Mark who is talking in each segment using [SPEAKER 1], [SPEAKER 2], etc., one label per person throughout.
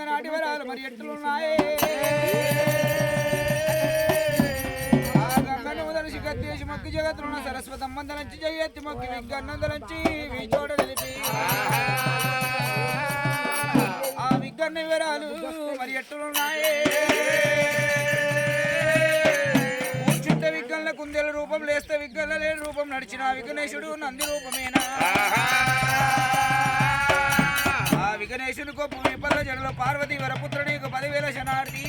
[SPEAKER 1] నాటి వరాలు మరి ఎట్లున్నాయే ఆ గంగను ఉదలిసి గద్దేసి మొక్కి జగత్తున్న సరస్వతమ్మందలంచి జయత్తి మొక్కి విగ్గన్నందలంచి వీచోడ నిలిపి ఆ విగ్గన్న వివరాలు మరి ఎట్లున్నాయే? నడిచిన విఘ్నేశుడు నంది రూపమేనా? ఆ విఘ్నేశుని గొప్ప విపల్ల జడలో పార్వతి వరపుత్ర నీకు పదివేల శనార్థి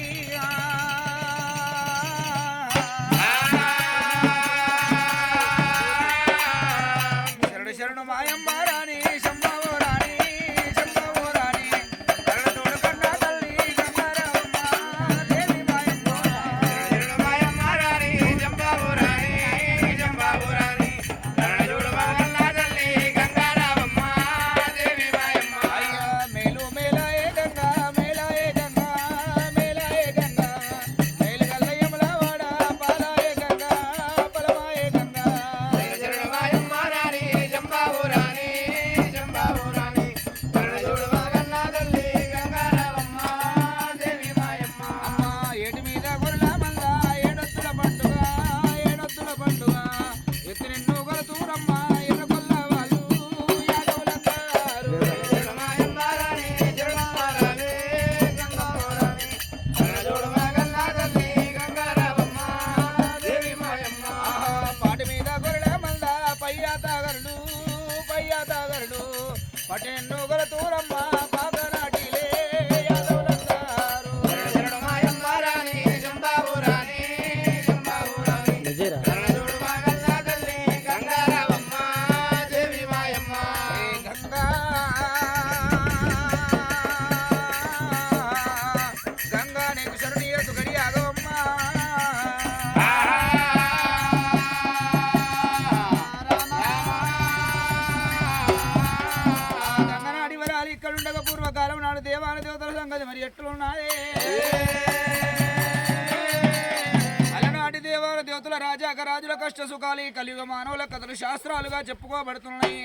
[SPEAKER 1] దేవతల రాజా రాజుల కష్ట సుఖాలు ఈ కలియుగ మానవుల కథలు శాస్త్రాలుగా చెప్పుకోబడుతున్నాయి.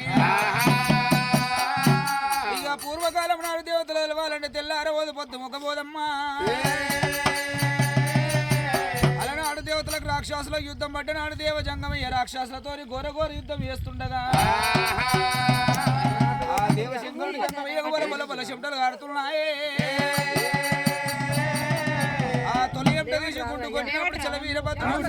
[SPEAKER 1] ఇక పూర్వకాలం నాడు దేవతలు తెలవాలంటే తెల్లారబోదు పొద్దు ముఖబోదమ్మా అలనాడు దేవతలకు రాక్షసుల యుద్ధం పట్టినాడు దేవ జంగమయ్య రాక్షసులతో ఘోర ఘోర యుద్ధం చేస్తుండగా. ఆ దేవశంకరుడి బల బల శబ్దాలు ఆడుతున్నాయే. ఆ తొలి ఎంట తీసి గుడ్డు కొట్టినప్పుడు చల వీరభద్రుడు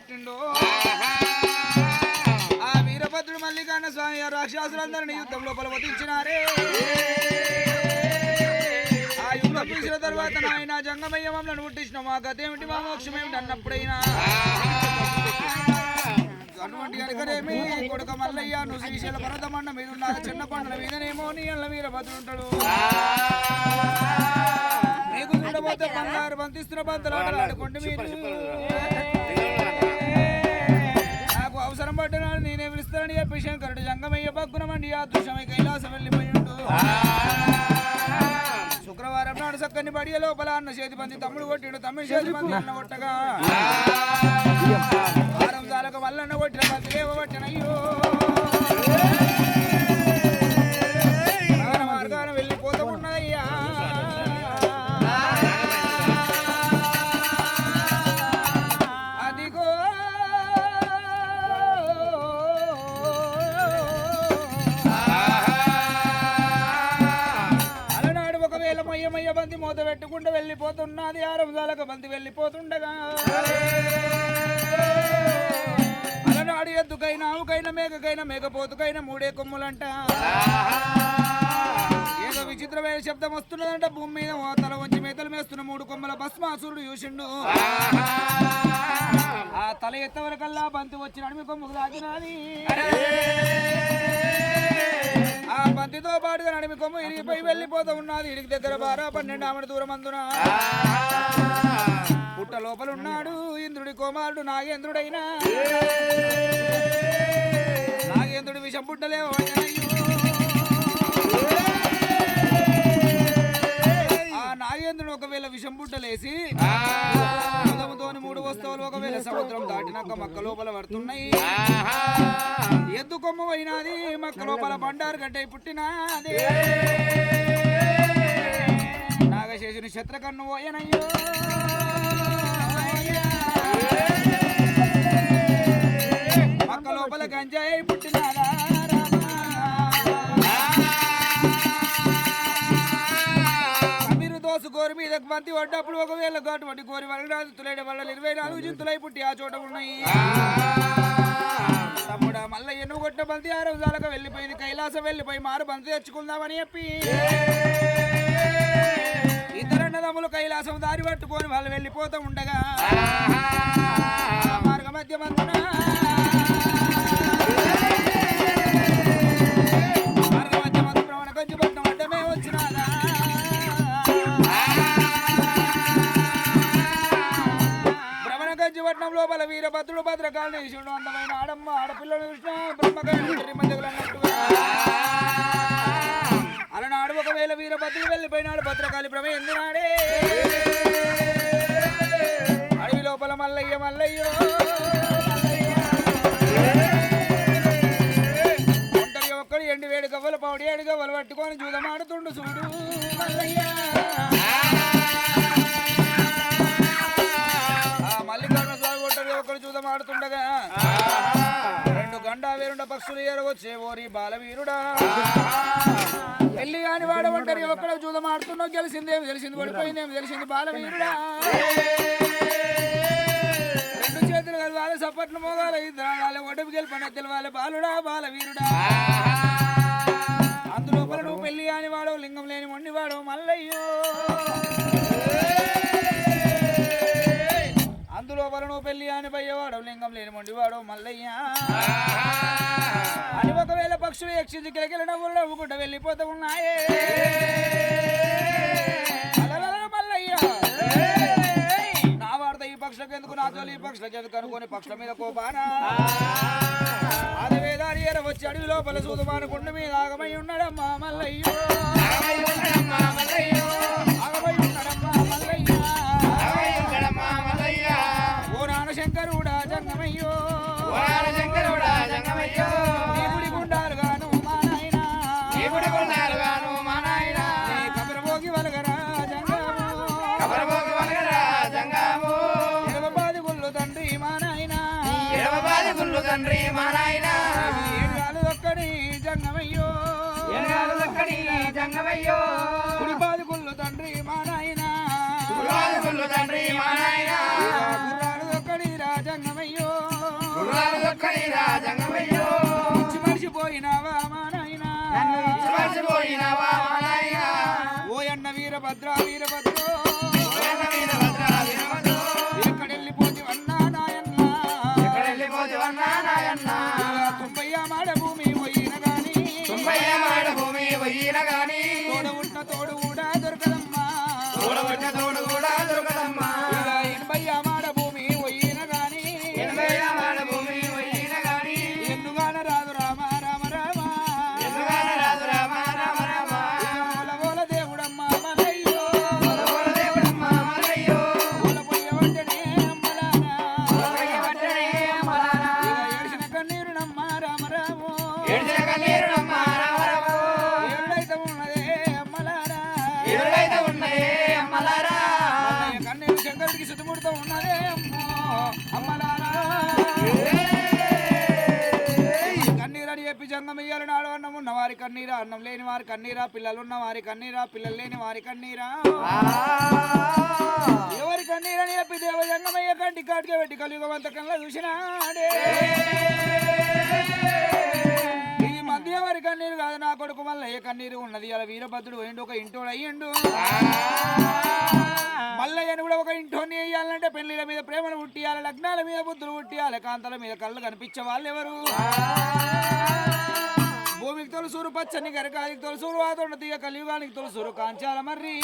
[SPEAKER 1] పుట్టిండో. ఆ వీరభద్రుడు మల్లికాన్న స్వామి రాక్షసులందరినీ యుద్ధంలో బలవతించినారే ఆ యుద్ధం చూసిన తర్వాత నాయన జంగమయ్య మమ్మల్ని పుట్టించిన మా గతేమిటి మా మోక్షం ఏమిటి అన్నప్పుడైనా. అటువంటి కనుకనేమి కొడుక మల్లయ్య నువ్వు శ్రీశైల పర్వతమండ మీద ఉన్న చిన్న కొండల మీదనేమో నీ అల్ల వీరభద్రుడు ఉంటాడు. మీకు చూడబోతే బంగారు బంతిస్తున్న బంతులాటలు ఆడుకోండి మీరు. పట్టినాడు నేనే పిలుస్తానని చెప్పి శంకరుడు జంగమయ్య పక్కునమండి. ఆ దృశ్యమై కైలాసం వెళ్ళిపోయిండు శుక్రవారం నాడు చక్కని బడియ లోపల అన్న చేతి బంది తమ్ముడు కొట్టిండు. తమ్ముడు చేతి బంది అన్న కొట్టగా. వారం చాలక వల్లన్న కొట్టిన ఏవో కొట్టినయ్యో వెళ్ళిపోతున్నది ఆరం చాలక బంతి వెళ్ళిపోతుండగా. అలనాడు ఎద్దుకైనా ఆవుకైనా మేకకైనా మేకపోతుకైనా మూడే కొమ్ములంట. ఏదో విచిత్రమైన శబ్దం వస్తున్నదంట. భూమి మీద ఓ తల వంచి మేతలు మేస్తున్న మూడు కొమ్మల భస్మాసురుడు చూసిండు ఆ తల ఎత్తవరకల్లా బంతి వచ్చిన అడిమి కొమ్ముకు దాచినది ఆ బంతితో పాటుగా నడిమి కొమ్ము ఇరిగిపోయి వెళ్ళిపోతూ ఉన్నది. ఇడికి దగ్గర బారా పన్నెండు ఆమెడు దూరం అందున. పుట్ట లోపల ఉన్నాడు. ఇంద్రుడి కుమారుడు నాగేంద్రుడైనా. నాగేంద్రుడి విషం పుట్టలే సముద్రం దాటినాక మక్క లోపల పడుతున్నాయి. ఎద్దు కొమ్ము అయినది మక్క లోపల బండారు గడ్డ పుట్టినది. నాగశేషుని శత్రుకన్ను పోయనయ్యో. మక్క లోపల గంజాయి పుట్టినారా కోరి మీద బంతి పడ్డప్పుడు ఒకవేళ అటువంటి కోరి వలరాజు తులేడ వల్ల ఇరవై నాలుగు జింతులై పుట్టి ఆ చోట ఉన్నాయి. తమ్ముడా మళ్ళీ ఎన్ను కొట్టిన బంతి ఆ రోజులకు వెళ్ళిపోయింది. కైలాసం వెళ్ళిపోయి మారు బంతి తెచ్చుకుందామని చెప్పి. ఇద్దరన్నదమ్ములు కైలాసం దారి పట్టుకొని వాళ్ళు వెళ్ళిపోతూ ఉండగా మార్గ మధ్య ఆడపిల్లలు చూసిన అలనాడు ఒకవేళ వీరభద్రుడు వెళ్ళిపోయినాడు భద్రకాళి భ్రమ ఎందునాడే అడవి లోపల మల్లయ్య మల్లయ్యో. ఒంటరి ఒక్కడు ఎండి వేడి గవ్వలు పౌడి ఏడు గవ్వలు పట్టుకొని జూదమాడుతుండు చూడు. మల్లయ్య వేరుండ ఎరగొచ్చేవోరి ఓరి బాలవీరుడా. పెళ్ళి కాని వాడు ఒంటరి ఒక్కడ చూదమాడుతున్నావు గెలిచిందేమి తెలిసింది పడిపోయిందేమి తెలిసింది బాలవీరుడా. రెండు చేతులు కలవాలి సప్పట్లు మోగాలి ఇద్దరు వాళ్ళ ఒడవి గెలిపన తెలవాలి బాలుడా బాలవీరుడా. పెళ్ళి కాని పయ్యవాడు లింగం లేని మొండివాడు మల్లయ్య. అని ఒకవేళ పక్షులు యక్షించి కిలకిల నవ్వులు నవ్వుకుంటూ వెళ్ళిపోతూ ఉన్నాయే. మల్లయ్య. నా వార్త ఈ పక్షులకు ఎందుకు నా తోలు ఈ పక్షులకు ఎందుకు అనుకోని పక్షుల మీద కోపానా. అది వచ్చి అడవి లోపల మీద ఆగమై ఉన్నాడమ్మా మల్లయ్యో. జంగమయ్యో. కుడిపాది గుళ్ళు తండ్రి మా నాయనా
[SPEAKER 2] గుళ్ళు తండ్రి మా నాయన
[SPEAKER 1] గుర్రాలు ఒక్కడి రా జంగమయ్యో.
[SPEAKER 2] గుర్రాలు దొక్కడిరా జంగమయ్యో.
[SPEAKER 1] పిచ్చి మర్చిపోయినావా మా నాయనా
[SPEAKER 2] మర్చిపోయినవా మా నాయన
[SPEAKER 1] ఓ అన్న వీరభద్ర వీరభద్ర. వారి కన్నీరా అన్నం లేని వారి కన్నీరా పిల్లలు ఉన్న వారి కన్నీరా పిల్లలు లేని వారి కన్నీరా. ఎవరి కన్నీరు అని చెప్పి దేవ జంగమయ్య కంటి కాటికి పెట్టి కలియుగం అంత కళ్ళ చూసినాడే ఈ ఇది ఎవరి కన్నీరు కాదు నా కొడుకు మళ్ళీ ఏ కన్నీరు ఉన్నది? అలా వీరభద్రుడు పోయిండు ఒక ఇంటోడు అయ్యిండు. మల్లయ్యను కూడా ఒక ఇంటోని వేయాలంటే పెళ్ళిల మీద ప్రేమను పుట్టియాలి లగ్నాల మీద బుద్ధులు పుట్టియాలి కాంతల మీద కళ్ళు కనిపించే వాళ్ళు ఎవరు భూమికి తొలసూరు పచ్చని గరకానికి తొలసూరు వాదొండ తీగ కలియుగానికి తొలసూరు కాంచాల మర్రి.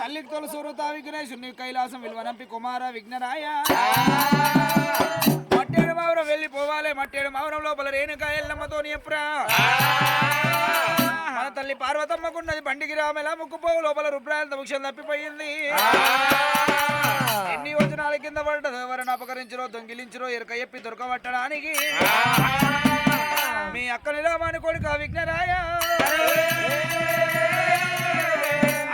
[SPEAKER 1] తల్లికి తొలసూరు తా విఘ్నేశుని కైలాసం విలువనంపి కుమార విఘ్నరాయ. మట్టేడు మావరం వెళ్ళిపోవాలి మట్టేడు మావరం లోపల రేణుక ఎల్లమ్మతోని ఎప్పురా మన తల్లి పార్వతమ్మకున్నది బండికి రామెలా ముక్కుపోవు లోపల రుబ్రాయంత ముఖ్యం తప్పిపోయింది. ఎన్ని యోజనాల కింద పడ్డదో ఎవరిని అపకరించరో దొంగిలించరో ఎరుక ఎప్పి దొరకబట్టడానికి. మీ అక్క నిలామాని కొడుకు విఘ్నరాయ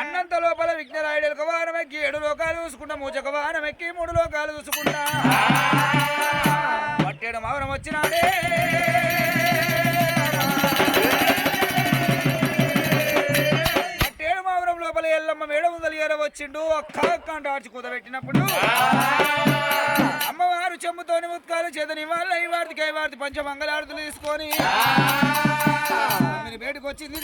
[SPEAKER 1] అన్నంత లోపల విఘ్నరాయుడు ఎలుక వారం ఎక్కి ఏడు లోకాలు చూసుకుంటా మూచక వారం ఎక్కి మూడు లోకాలు చూసుకుంటా. పట్టేడు మావరం వచ్చినాడే. వచ్చిండు కాకండ ఆడ్చి కుదబెట్టినప్పుడు అమ్మవారు చెమ్ముతోని ముత్కాలు చేతని వాళ్ళ ఈ వారికి కై వారికి పంచ మంగళారతులు తీసుకొని బయటకు వచ్చింది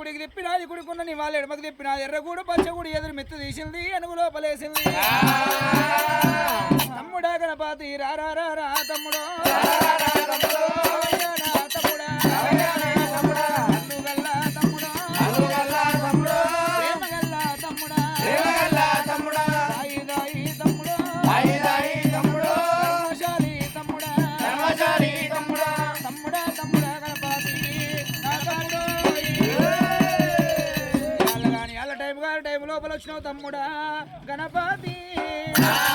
[SPEAKER 1] గుడికి తిప్పినాది కుడికున్న నీ వాళ్ళు ఎడమకు తిప్పినాది ఎర్రగూడు పచ్చగూడు ఎదురు మెత్తు తీసింది అనుగు లోపలేసింది.
[SPEAKER 2] Ah!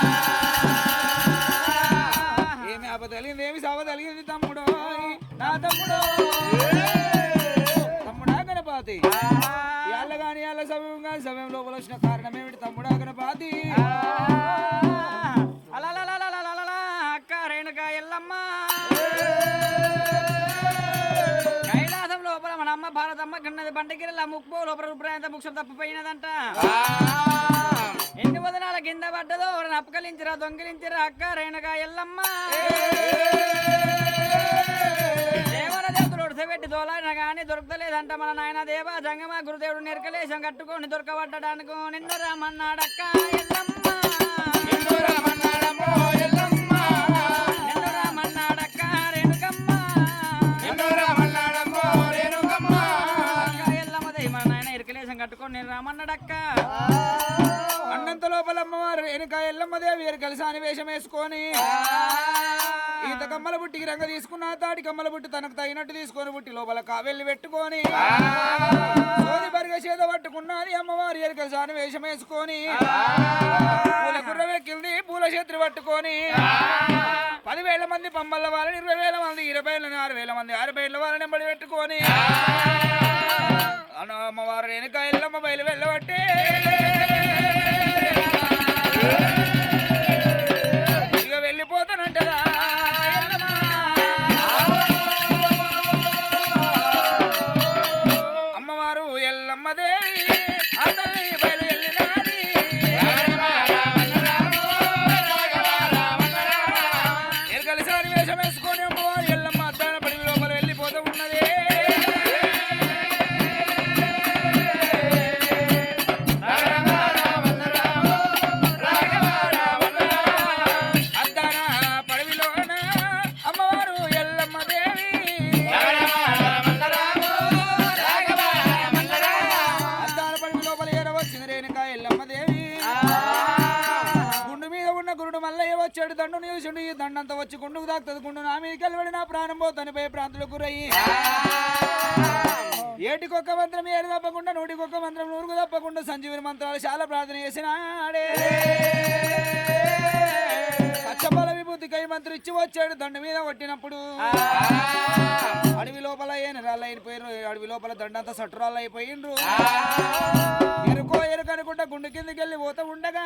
[SPEAKER 2] బండగిరిల ముక్కు లోపల రుబ్రాయంత ముక్షం తప్పిపోయినదంట ఎన్ని వదనాల కింద పడ్డదో ఎవరిని అపకలించిరా దొంగిలించిరా అక్క రేణుక ఎల్లమ్మ. దేవన దేవతలు ఉడసబెట్టి దోలాడిన కానీ దొరకలేదంట మన నాయన దేవ. జంగమ గురుదేవుడు నెరకలేశం కట్టుకొని దొరకబట్టడానికి నిన్ను రమ్మన్నాడక్క ఎల్లమ్మ కట్టుకొని నేను రామన్నాడక్క
[SPEAKER 1] అన్నంత లోపల అమ్మవారు వెనుక ఎల్లమ్మదేవి ఎరు కలిసి అనివేశం వేసుకొని ఈత కమ్మల బుట్టికి రంగ తీసుకున్న తాటి కమ్మల బుట్టి తనకు తగినట్టు తీసుకొని బుట్టి లోపల కావెళ్ళి పెట్టుకొని సోది బరిగ చేత పట్టుకున్నది అమ్మవారి ఎరుక సాని అని వేషం వేసుకొని పూల గుర్రం పూల చేతులు పట్టుకొని పదివేల మంది పంబల్ల వాళ్ళని ఇరవై వేల మంది ఇరవై వేల ఆరు వేల మంది ఆరు వేల వాళ్ళని ఎంబడి పెట్టుకొని అను అమ్మవారు వెనుక ఎల్లమ్మ బయలు వెళ్ళబట్టే. నిలిచిండు వచ్చి గుండుకు దాక్తది గుండు నా మీద కలిపడి నా ప్రాణం పోతాను ప్రాంతాలకు గురయ్యి. ఏటికొక్క మంత్రం ఏడు తప్పకుండా నూటికొక్క మంత్రం నూరుకు తప్పకుండా సంజీవిని మంత్రాలు చాలా ప్రార్థన చేసిన పచ్చబల విభూతి కై మంత్రి ఇచ్చి వచ్చాడు దండ మీద కొట్టినప్పుడు. అడవి లోపల ఏను రాళ్ళు అయిపోయారు అడవి లోపల దండంతా సట్టురాళ్ళు అయిపోయిండ్రు. ఎరుకో ఎరుక అనుకుంటా గుండె కిందకి వెళ్ళి పోతా ఉండగా.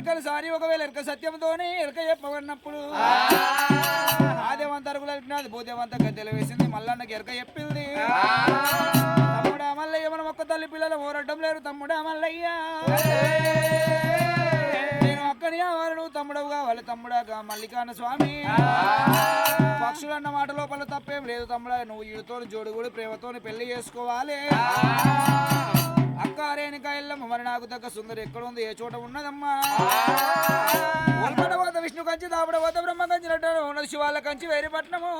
[SPEAKER 1] ఎరుకలు సారి ఒకవేళ ఎరుక సత్యంతోనే ఎరుక చెప్పబడినప్పుడు. ఆదేవంత అరుగులు కలిపినది భూదేవంత గద్దెలు వేసింది మల్లన్నకి ఎరుక చెప్పింది. తమ్ముడా మల్లయ్య మనం ఒక్క తల్లి పిల్లలు ఓరడ్డం లేరు తమ్ముడా మల్లయ్య. నేను అక్కని కావాలి నువ్వు తమ్ముడవు కావాలి తమ్ముడా మల్లికాన్న స్వామి. పక్షులు అన్న మాట లోపల తప్పేం లేదు తమ్ముడా నువ్వు వీడితో జోడుగుడు ప్రేమతోని పెళ్ళి చేసుకోవాలి. అక్క రేణుక మరి నాకు తగ్గ సుందరి ఎక్కడ ఉంది? ఏ చోట ఉన్నదమ్మా? ఒల్పడ పోత విష్ణు కంచి దాపడ పోత బ్రహ్మ కంచి ఉన్నది శివాల కంచి వేరిపట్నము.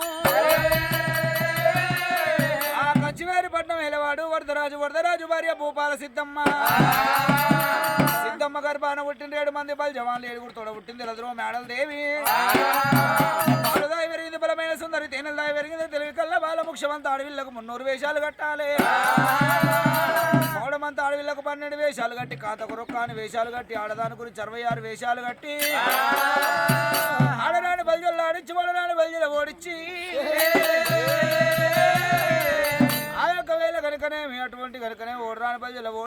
[SPEAKER 1] ఆ కంచి వేరిపట్నం ఎలవాడు వరదరాజు వరదరాజు భార్య భూపాల సిద్ధమ్మ. సిద్ధమ్మ గర్భాన పుట్టిన ఏడు మంది బలి జవాన్లు ఏడుగురు తోడ పుట్టింది రద్రో మేడల దేవి. పెరిగింది బలమైన సుందరి తేనెలదాయి పెరిగింది తెలివి కల్ల బాల ముఖ్యమంతా అడవిళ్ళకు మున్నూరు వేషాలు కట్టాలి. పౌడమంత అడవిలకు పన్నెండు వేషాలు కట్టి కాతకు రొక్కాని వేషాలు కట్టి ఆడదాని గురించి అరవై ఆరు వేషాలు కట్టి ఆడరాని బల్జల్లో ఆడించి వాడరాని బల్జల ఓడించి ఆ యొక్క వేళ కనుకనే అటువంటి కనుకనే ఓడరాని బల్జల